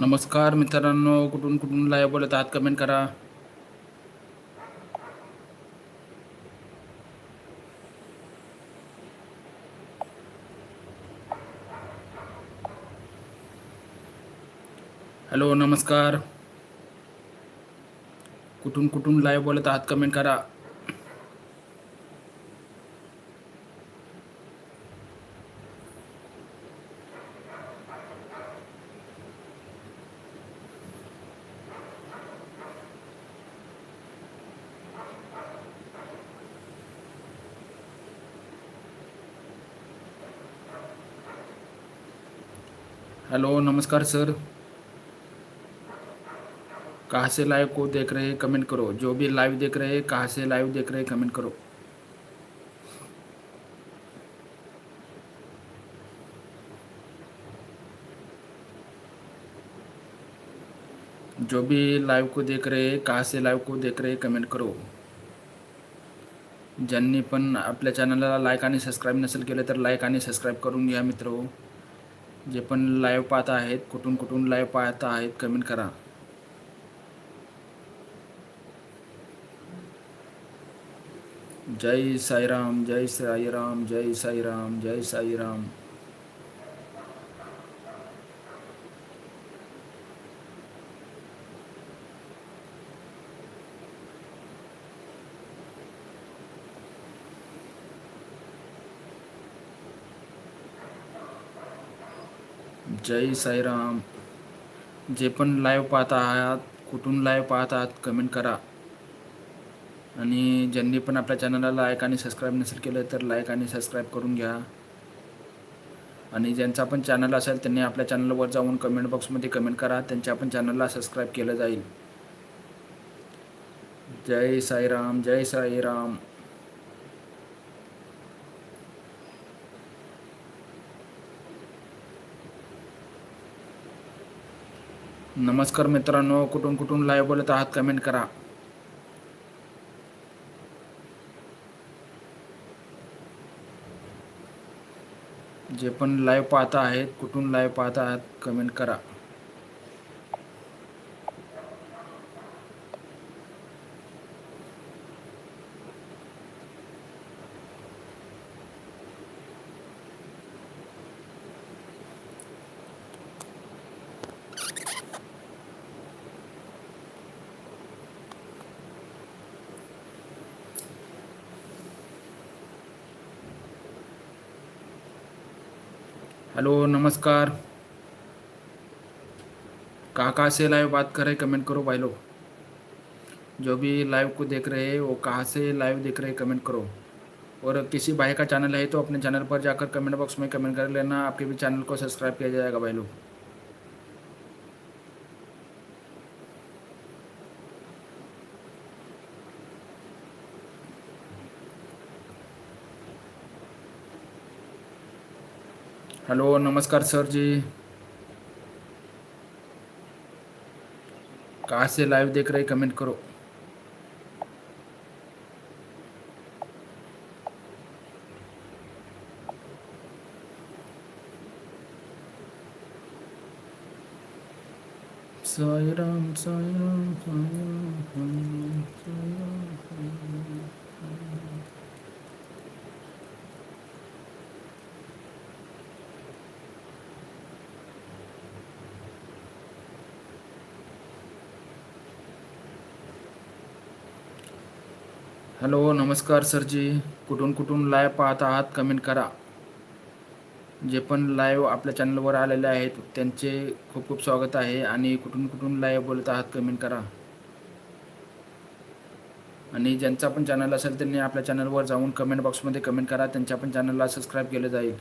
नमस्कार मित्रांनो कुठून कुठून लाईव्ह बोलत आहात? कमेंट करा. हॅलो नमस्कार. कुठून कुठून लाईव्ह बोलत आहात? कमेंट करा. हेलो नमस्कार सर. कहाँ से लाइव को देख रहे हैं कमेंट करो. जो भी लाइव देख रहे हैं कहाँ से लाइव देख रहे हैं कमेंट करो. जो भी लाइव को देख रहे हैं कहाँ से लाइव को देख रहे हैं कमेंट करो. ज्यांनी पण आपल्या चॅनलला लाईक आणि सबस्क्राईब नसेल केलं तर लाईक आणि सबस्क्राईब करून घ्या मित्र. जे पण लाईव्ह पाहत आहेत कुठून कुठून लाईव्ह पाहत आहेत कमेंट करा. जय साईराम जय साईराम जय साईराम जय साईराम. जय साईराम. जे पण लाईव्ह पाहत आहात कुठून लाईव्ह पाहत आहात कमेंट करा. आणि ज्यांनी पण आपल्या चॅनलला लाईक आणि सबस्क्राईब नसेल केलं तर लाईक आणि सबस्क्राईब करून घ्या. आणि ज्यांचा पण चॅनल असेल त्यांनी आपल्या चॅनलवर जाऊन कमेंट बॉक्समध्ये कमेंट करा. त्यांच्या पण चॅनलला सबस्क्राईब केलं जाईल. जय साईराम जय साईराम. नमस्कार मित्रांनो कुठून कुठून लाईव्ह बोलत आहात कमेंट करा. जे पण लाईव्ह पाहत आहेत कुठून लाईव्ह पाहत आहात कमेंट करा. हेलो, नमस्कार। कहाँ से लाइव बात कर रहे कमेंट करो भाई लोग। जो भी लाइव को देख रहे हैं, वो कहाँ से लाइव देख रहे हैं कमेंट करो। और किसी भाई का चैनल है तो अपने चैनल पर जाकर कमेंट बॉक्स में कमेंट कर लेना। आपके भी चैनल को सब्सक्राइब किया जाएगा भाई लोग। हेलो, नमस्कार सर जी। कहाँ से लाइव देख रहे कमेंट करो। साई राम साई राम साई राम साई राम साई राम हॅलो नमस्कार सरजी. कुठून कुठून लाईव्ह पाहत आहात कमेंट करा. जे पण लाईव्ह आपल्या चॅनलवर आलेले आहेत त्यांचे खूप खूप स्वागत आहे आणि कुठून कुठून लाईव्ह बोलत आहात कमेंट करा. आणि ज्यांचा पण चॅनल असेल त्यांनी आपल्या चॅनलवर जाऊन कमेंट बॉक्समध्ये कमेंट करा त्यांच्या पण चॅनलला सबस्क्राईब केलं जाईल.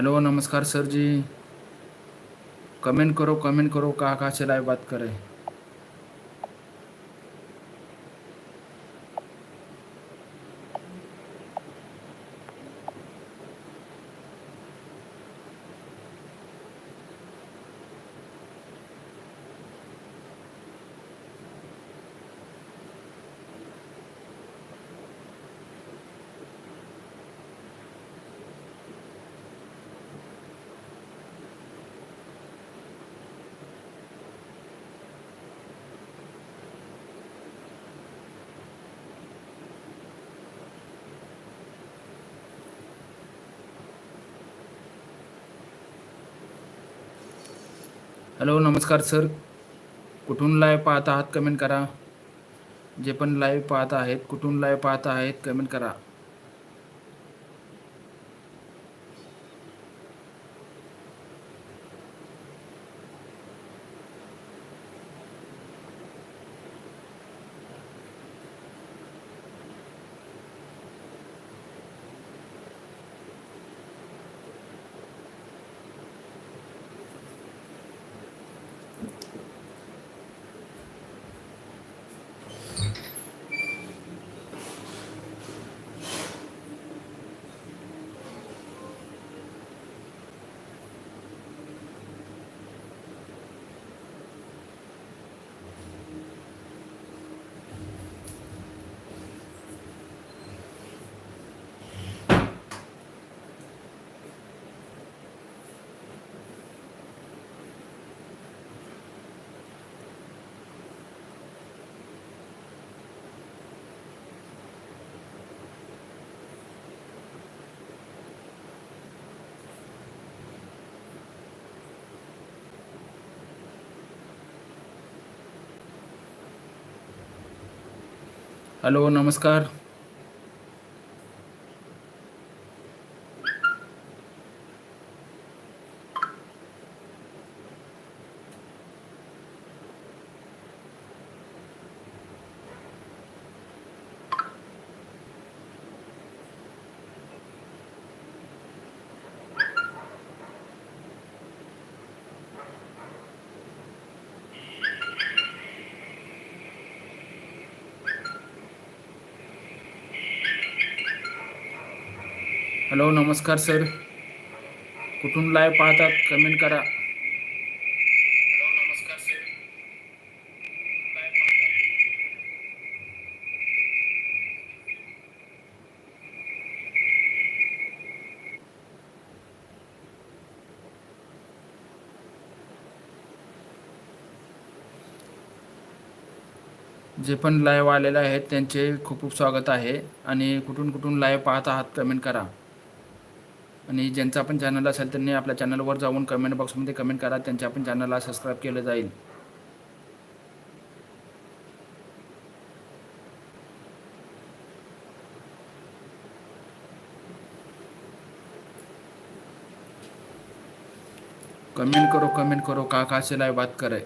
હેલો નમસ્કાર સરજી. કમેન્ટ કરો કમેન્ટ કરો કાં કાં છે લાઈવ વાત કરે. हॅलो नमस्कार सर. कुठून लाईव्ह पाहत आहात? कमेंट करा. जे पण लाईव्ह पाहत आहेत कुठून लाईव्ह पाहत आहेत कमेंट करा. हॅलो नमस्कार. हॅलो नमस्कार सर. कुठून लाईव्ह पाहतात? कमेंट करा. जे पण लाईव्ह आलेले आहेत त्यांचे खूप खूप स्वागत आहे. आणि कुठून कुठून लाईव्ह पाहत आहात कमेंट करा. आणि ज्यांचा पण चॅनल असेल त्यांनी आपल्या चॅनलवर जाऊन कमेंट बॉक्समध्ये कमेंट करा. त्यांच्या पण चॅनलला सबस्क्राईब केलं जाईल. कमेंट करो कमेंट करो का का से बात करें.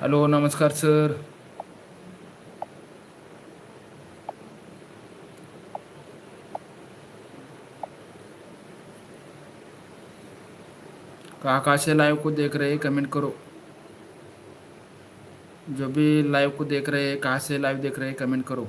हॅलो, नमस्कार सर। कहाँ से लाइव को देख रहे हैं? कमेंट करो। जो भी लाइव को देख रहे हैं, कहाँ से लाइव देख रहे हैं कमेंट करो।